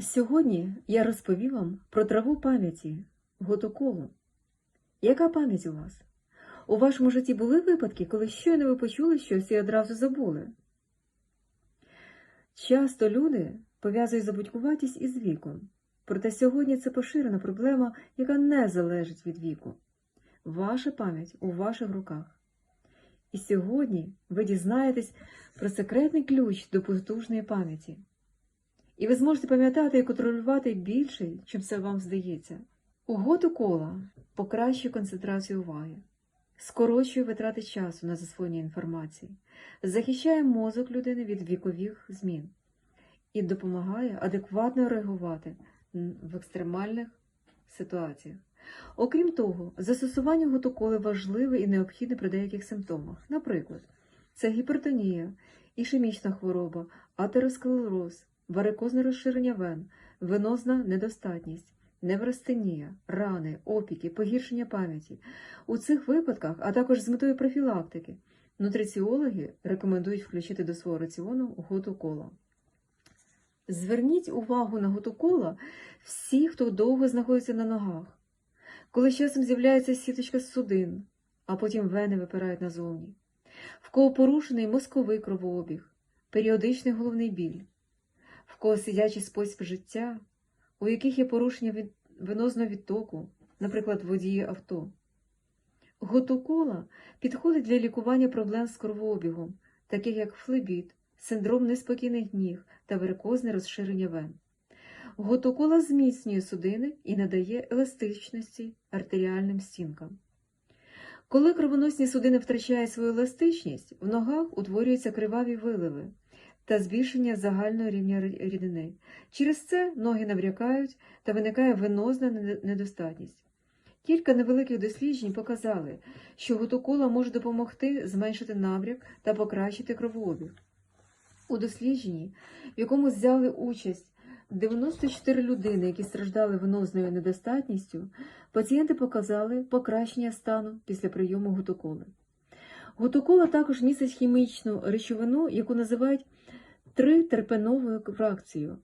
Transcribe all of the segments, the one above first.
Сьогодні я розповім вам про траву пам'яті готоколу. Яка пам'ять у вас? У вашому житті були випадки, коли щойно ви почули щось і одразу забули? Часто люди пов'язують забудькуватість із віком, проте сьогодні це поширена проблема, яка не залежить від віку. Ваша пам'ять у ваших руках. І сьогодні ви дізнаєтесь про секретний ключ до потужної пам'яті. І ви зможете пам'ятати і контролювати більше, чим це вам здається. Угоду кола покращує концентрацію уваги, скорочує витрати часу на засвоєння інформації, захищає мозок людини від вікових змін і допомагає адекватно реагувати в екстремальних ситуаціях. Окрім того, застосування готоколи важливе і необхідне при деяких симптомах. Наприклад, це гіпертонія, ішемічна хвороба, атеросклероз, варикозне розширення вен, венозна недостатність, неврастенія, рани, опіки, погіршення пам'яті. У цих випадках, а також з метою профілактики, нутриціологи рекомендують включити до свого раціону готокола. Зверніть увагу на готокола всі, хто довго знаходиться на ногах. Коли часом з'являється сіточка судин, а потім вени випирають назовні, в кого порушений мозковий кровообіг, періодичний головний біль, кого сидячий спосіб життя, у яких є порушення від венозного відтоку, наприклад, водії авто. Готокола підходить для лікування проблем з кровообігом, таких як флебіт, синдром неспокійних ніг та варикозне розширення вен. Готокола зміцнює судини і надає еластичності артеріальним стінкам. Коли кровоносні судини втрачають свою еластичність, в ногах утворюються криваві виливи та збільшення загального рівня рідини. Через це ноги набрякають та виникає венозна недостатність. Кілька невеликих досліджень показали, що готокола може допомогти зменшити набряк та покращити кровообіг. У дослідженні, в якому взяли участь 94 людини, які страждали венозною недостатністю, пацієнти показали покращення стану після прийому гутоколи. Гутокола також містить хімічну речовину, яку називають тритерпеновою фракцією,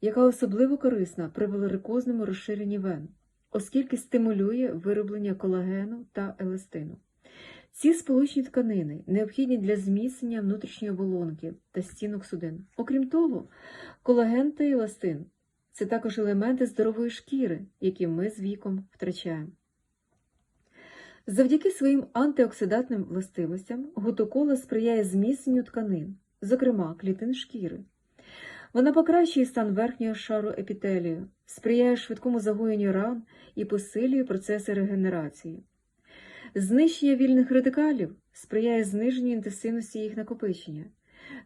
яка особливо корисна при варикозному розширенні вен, оскільки стимулює вироблення колагену та еластину. Ці сполучні тканини необхідні для зміцнення внутрішньої оболонки та стінок судин. Окрім того, колаген та еластин це також елементи здорової шкіри, які ми з віком втрачаємо. Завдяки своїм антиоксидантним властивостям гутокола сприяє зміцненню тканин, зокрема клітин шкіри. Вона покращує стан верхнього шару епітелію, сприяє швидкому загоєнню ран і посилює процеси регенерації. Знищення вільних радикалів сприяє зниженню інтенсивності їх накопичення,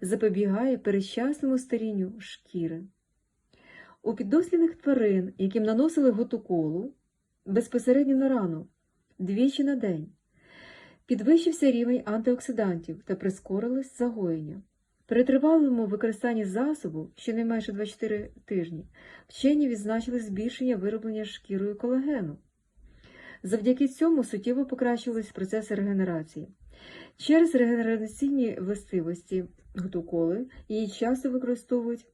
запобігає передчасному старінню шкіри. У піддослідних тварин, яким наносили готоколу безпосередньо на рану двічі на день, підвищився рівень антиоксидантів та прискорилось загоєння. При тривалому використанні засобу, щонайменше 24 тижні, вчені відзначили збільшення вироблення шкірою колагену. Завдяки цьому суттєво покращувалися процеси регенерації. Через регенераційні властивості глютоколи її часто використовують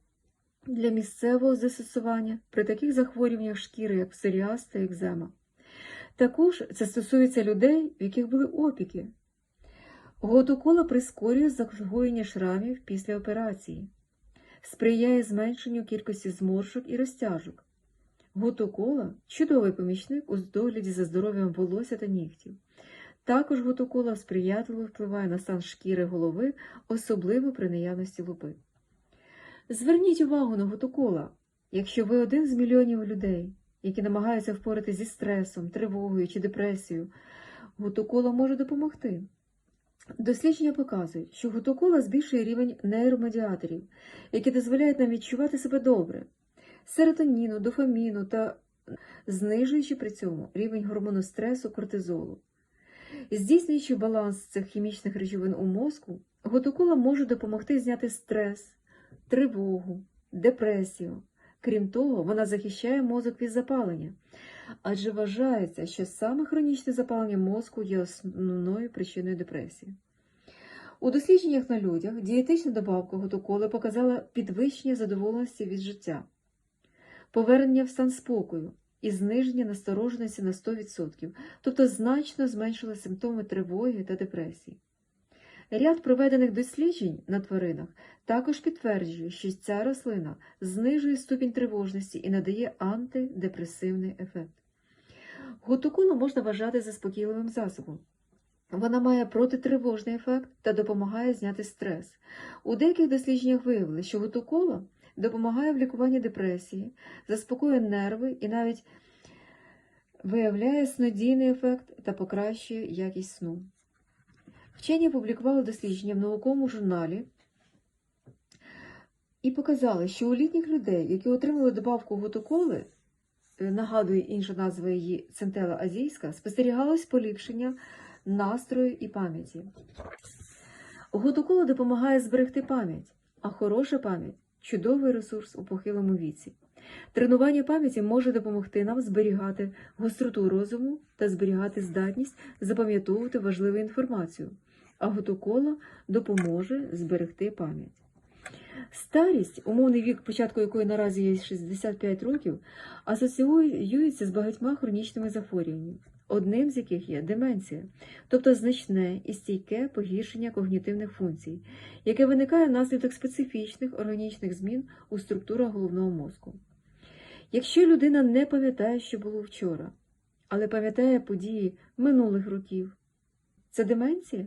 для місцевого застосування при таких захворюваннях шкіри, як псоріаз та екзема. Також це стосується людей, в яких були опіки. Готокола прискорює загоєння шрамів після операції, сприяє зменшенню кількості зморшок і розтяжок. Готокола чудовий помічник у догляді за здоров'ям волосся та нігтів. Також готокола сприятливо впливає на стан шкіри голови, особливо при наявності лупи. Зверніть увагу на готокола, якщо ви один з мільйонів людей, які намагаються впоратися зі стресом, тривогою чи депресією, готокола може допомогти. Дослідження показують, що готокола збільшує рівень нейромедіаторів, які дозволяють нам відчувати себе добре серотоніну, дофаміну та знижуючи при цьому рівень гормону стресу кортизолу. Здійснюючи баланс цих хімічних речовин у мозку, готокола може допомогти зняти стрес, тривогу, депресію. Крім того, вона захищає мозок від запалення, адже вважається, що саме хронічне запалення мозку є основною причиною депресії. У дослідженнях на людях дієтична добавка готоколи показала підвищення задоволеності від життя повернення в стан спокою і зниження настороженості на 100%, тобто значно зменшили симптоми тривоги та депресії. Ряд проведених досліджень на тваринах також підтверджує, що ця рослина знижує ступінь тривожності і надає антидепресивний ефект. Гутукулу можна вважати заспокійливим засобом. Вона має протитривожний ефект та допомагає зняти стрес. У деяких дослідженнях виявили, що гутукола допомагає в лікуванні депресії, заспокоює нерви і навіть виявляє снодійний ефект та покращує якість сну. Вчені опублікували дослідження в науковому журналі і показали, що у літніх людей, які отримали добавку гутуколи, е, нагадує інша назва її центела азійська, спостерігалось поліпшення настрою і пам'яті. Гутукола допомагає зберегти пам'ять, а хороша пам'ять чудовий ресурс у похилому віці. Тренування пам'яті може допомогти нам зберігати гостроту розуму та зберігати здатність запам'ятовувати важливу інформацію, а гутукола допоможе зберегти пам'ять. Старість, умовний вік, початку якої наразі є 65 років, асоціюється з багатьма хронічними захворюваннями, одним з яких є деменція, тобто значне і стійке погіршення когнітивних функцій, яке виникає внаслідок специфічних органічних змін у структурах головного мозку. Якщо людина не пам'ятає, що було вчора, але пам'ятає події минулих років, це деменція?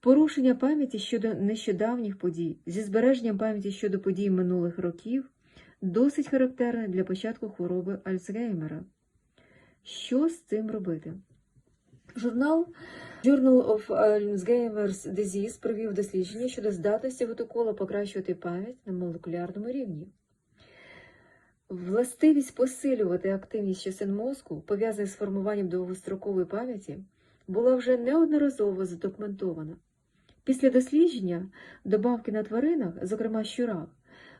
Порушення пам'яті щодо нещодавніх подій зі збереженням пам'яті щодо подій минулих років досить характерне для початку хвороби Альцгеймера. Що з цим робити? Журнал Journal of Alzheimer's Disease провів дослідження щодо здатності гутокола покращувати пам'ять на молекулярному рівні. Властивість посилювати активність частин мозку, пов'язаних з формуванням довгострокової пам'яті, була вже неодноразово задокументована. Після дослідження добавки на тваринах, зокрема щурах,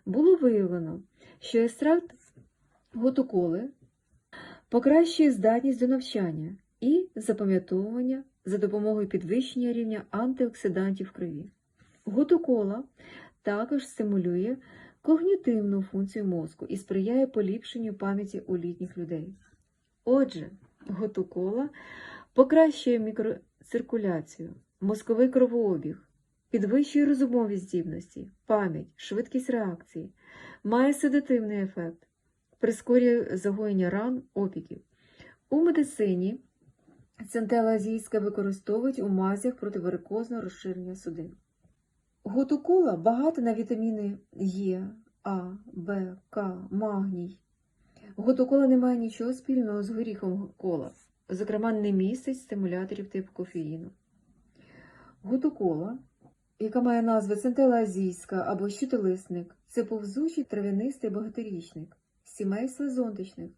було виявлено, що екстракт гутоколи покращує здатність до навчання і запам'ятовування за допомогою підвищення рівня антиоксидантів в крові. Гутокола також стимулює когнітивну функцію мозку і сприяє поліпшенню пам'яті у літніх людей. Отже, гутокола покращує мікроциркуляцію, мозковий кровообіг, підвищує розумові здібності, пам'ять, швидкість реакції, має седативний ефект, прискорює загоєння ран, опіків. У медицині центела азійська використовують у мазях противарикозного розширення судин. Гутукола багата на вітаміни Е, А, Б, К, магній. Гутукола не має нічого спільного з горіхом кола, зокрема, не містить стимуляторів типу кофеїну. Гутукола, яка має назву центелазійська або щитолисник, це повзучий трав'янистий багаторічник, сімей слизонтичних.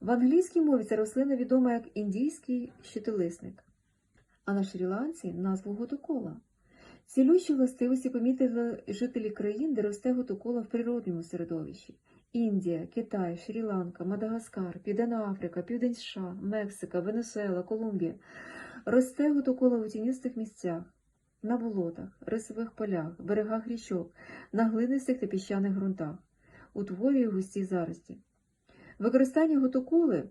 В англійській мові ця рослина відома як індійський щитолисник, а на Шрі-Ланці назву гутукола. Цілющі властивості помітили жителі країн, де росте гутукола в природньому середовищі. Індія, Китай, Шрі-Ланка, Мадагаскар, Південна Африка, Південь США, Мексика, Венесуела, Колумбія. Росте гутукола у тіністих місцях, на болотах, рисових полях, берегах річок, на глинистих та піщаних ґрунтах, утворює густі зарості. Використання гутуколи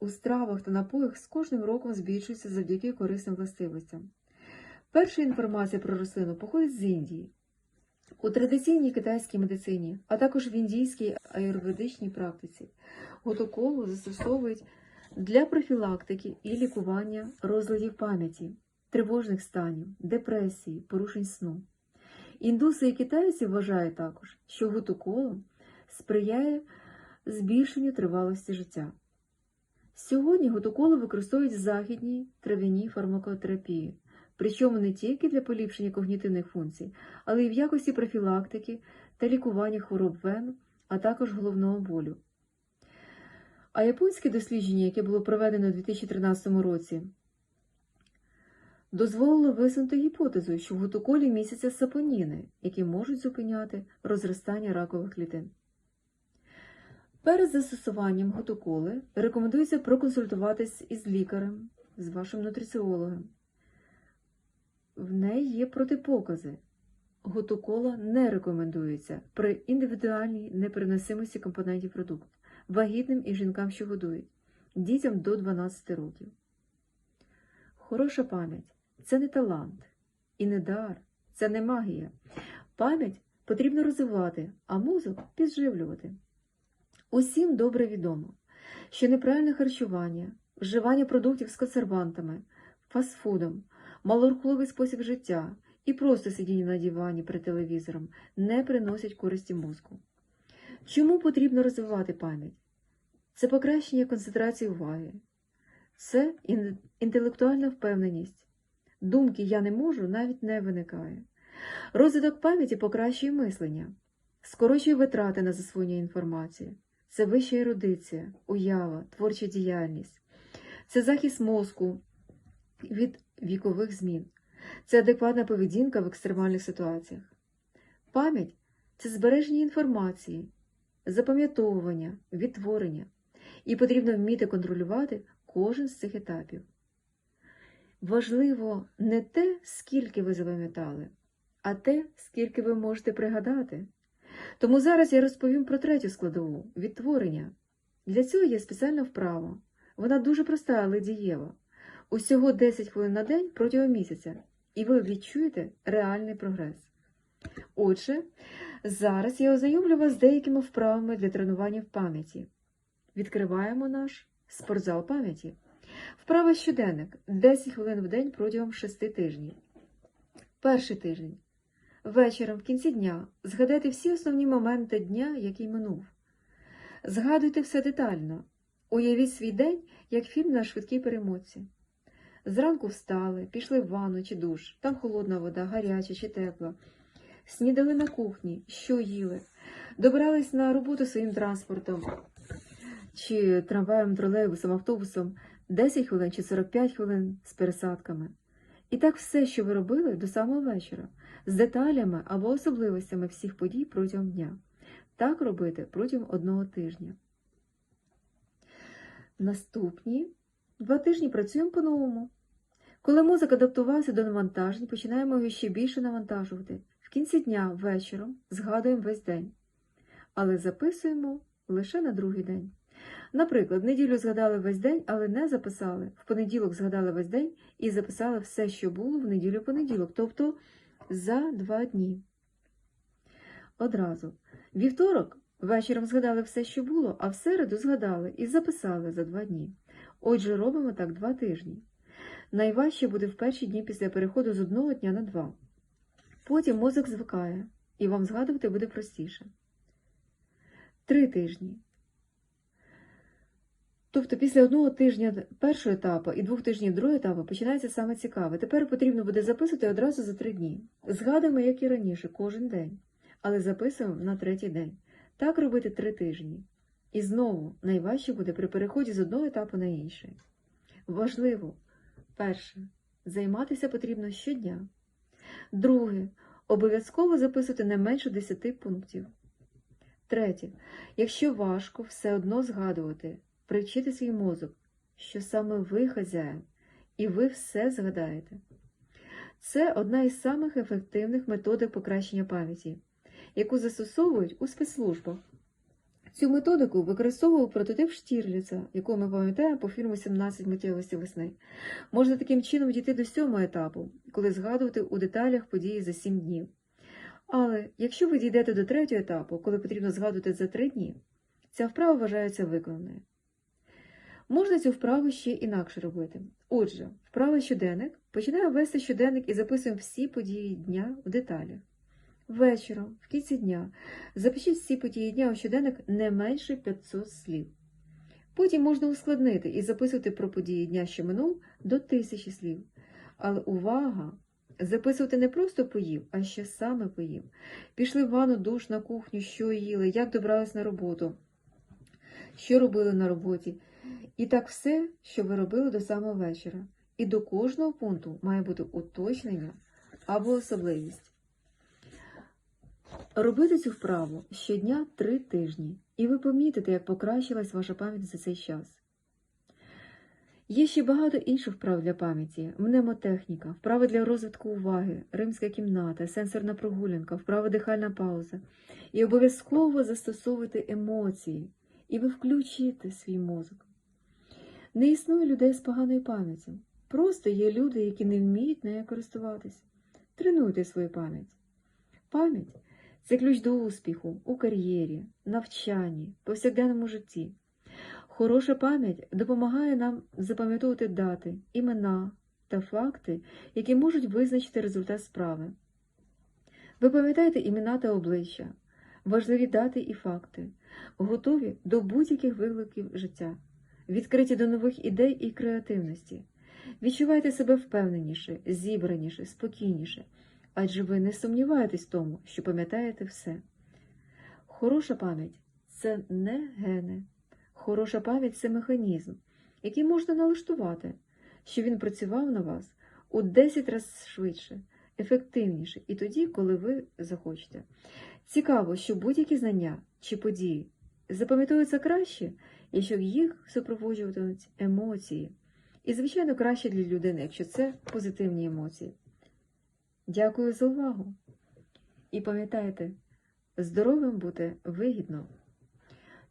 у стравах та напоях з кожним роком збільшується завдяки корисним властивостям. Перша інформація про рослину походить з Індії. У традиційній китайській медицині, а також в індійській аюрведичній практиці, гутоколу застосовують для профілактики і лікування розладів пам'яті, тривожних станів, депресії, порушень сну. Індуси і китайці вважають також, що гутоколо сприяє збільшенню тривалості життя. Сьогодні гутоколу використовують в західній трав'яній фармакотерапії, причому не тільки для поліпшення когнітивних функцій, але й в якості профілактики та лікування хвороб вен, а також головного болю. А японське дослідження, яке було проведено у 2013 році, дозволило висунути гіпотезу, що в гутоколі містяться сапоніни, які можуть зупиняти розростання ракових клітин. Перед застосуванням гутоколи рекомендується проконсультуватись із лікарем, з вашим нутриціологом. В неї є протипокази. Готукола не рекомендується при індивідуальній непереносимості компонентів продукту, вагітним і жінкам, що годують, дітям до 12 років. Хороша пам'ять це не талант і не дар, це не магія. Пам'ять потрібно розвивати, а мозок підживлювати. Усім добре відомо, що неправильне харчування, вживання продуктів з консервантами, фастфудом, малорухливий спосіб життя і просто сидіння на дивані перед телевізором не приносять користі мозку. Чому потрібно розвивати пам'ять? Це покращення концентрації уваги, це інтелектуальна впевненість. Думки я не можу навіть не виникає. Розвиток пам'яті покращує мислення, скорочує витрати на засвоєння інформації. Це вища ерудиція, уява, творча діяльність, це захист мозку від вікових змін, це адекватна поведінка в екстремальних ситуаціях. Пам'ять це збереження інформації, запам'ятовування, відтворення, і потрібно вміти контролювати кожен з цих етапів. Важливо не те, скільки ви запам'ятали, а те, скільки ви можете пригадати. Тому зараз я розповім про третю складову відтворення. Для цього є спеціальна вправа. Вона дуже проста, але дієва. Усього 10 хвилин на день протягом місяця, і ви відчуєте реальний прогрес. Отже, зараз я ознайомлю вас з деякими вправами для тренування в пам'яті. Відкриваємо наш спортзал пам'яті. Вправа щоденник 10 хвилин в день протягом 6 тижнів. Перший тиждень. Вечором в кінці дня згадайте всі основні моменти дня, який минув. Згадуйте все детально. Уявіть свій день як фільм на швидкій перемотці. Зранку встали, пішли в ванну чи душ, там холодна вода, гаряча чи тепла. Снідали на кухні, що їли, добирались на роботу своїм транспортом, чи трамваєм, тролейбусом, автобусом 10 хвилин чи 45 хвилин з пересадками. І так все, що ви робили до самого вечора, з деталями або особливостями всіх подій протягом дня. Так робити протягом одного тижня. Наступні два тижні працюємо по-новому. Коли мозок адаптувався до навантажень, починаємо його ще більше навантажувати. В кінці дня вечором згадуємо весь день, але записуємо лише на другий день. Наприклад, в неділю згадали весь день, але не записали. В понеділок згадали весь день і записали все, що було в неділю понеділок, тобто за два дні. Одразу. Вівторок вечором згадали все, що було, а в середу згадали і записали за два дні. Отже, робимо так два тижні. Найважче буде в перші дні після переходу з одного дня на два. Потім мозок звикає, і вам згадувати буде простіше. Три тижні. Тобто після одного тижня першого етапу і двох тижнів другого етапу починається саме цікаве. Тепер потрібно буде записувати одразу за три дні. Згадуємо, як і раніше, кожен день, але записуємо на третій день. Так робити три тижні. І знову найважче буде при переході з одного етапу на інший. Важливо, перше, займатися потрібно щодня. Друге, обов'язково записувати не менше 10 пунктів. Третє, якщо важко все одно згадувати, привчити свій мозок, що саме ви хазяїн, і ви все згадаєте. Це одна із самих ефективних методик покращення пам'яті, яку застосовують у спецслужбах. Цю методику використовував прототип Штірліца, якого ми пам'ятаємо по фільму «17 миттєвості весни. Можна таким чином дійти до сьомого етапу, коли згадувати у деталях події за сім днів. Але якщо ви дійдете до третього етапу, коли потрібно згадувати за три дні, ця вправа вважається виконаною. Можна цю вправу ще інакше робити. Отже, вправа щоденник починає вести щоденник і записуємо всі події дня в деталях. Вечором, в кінці дня, запишіть всі події дня у щоденник не менше 500 слів. Потім можна ускладнити і записувати про події дня, що минув, до 1000 слів. Але увага! Записувати не просто поїв, а що саме поїв. Пішли в ванну, душ, на кухню, що їли, як добрались на роботу, що робили на роботі. І так все, що ви робили до самого вечора. І до кожного пункту має бути уточнення або особливість. Робити цю вправу щодня три тижні, і ви помітите, як покращилась ваша пам'ять за цей час. Є ще багато інших вправ для пам'яті: мнемотехніка, вправи для розвитку уваги, римська кімната, сенсорна прогулянка, вправа дихальна пауза. І обов'язково застосовуйте емоції, і ви включите свій мозок. Не існує людей з поганою пам'яттю. Просто є люди, які не вміють нею користуватися. Тренуйте свою пам'ять. Пам'ять це ключ до успіху у кар'єрі, навчанні, повсякденному житті. Хороша пам'ять допомагає нам запам'ятовувати дати, імена та факти, які можуть визначити результат справи. Ви пам'ятаєте імена та обличчя, важливі дати і факти, готові до будь-яких викликів життя, відкриті до нових ідей і креативності. Відчувайте себе впевненіше, зібраніше, спокійніше, адже ви не сумніваєтесь в тому, що пам'ятаєте все. Хороша пам'ять це не гени. Хороша пам'ять це механізм, який можна налаштувати, щоб він працював на вас у 10 разів швидше, ефективніше і тоді, коли ви захочете. Цікаво, що будь-які знання чи події запам'ятовуються краще, якщо їх супроводжуватимуть емоції. І, звичайно, краще для людини, якщо це позитивні емоції. Дякую за увагу. І пам'ятайте, здоровим бути вигідно.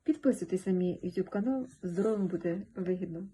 Підписуйтесь на мій YouTube канал, здоровим буде вигідно.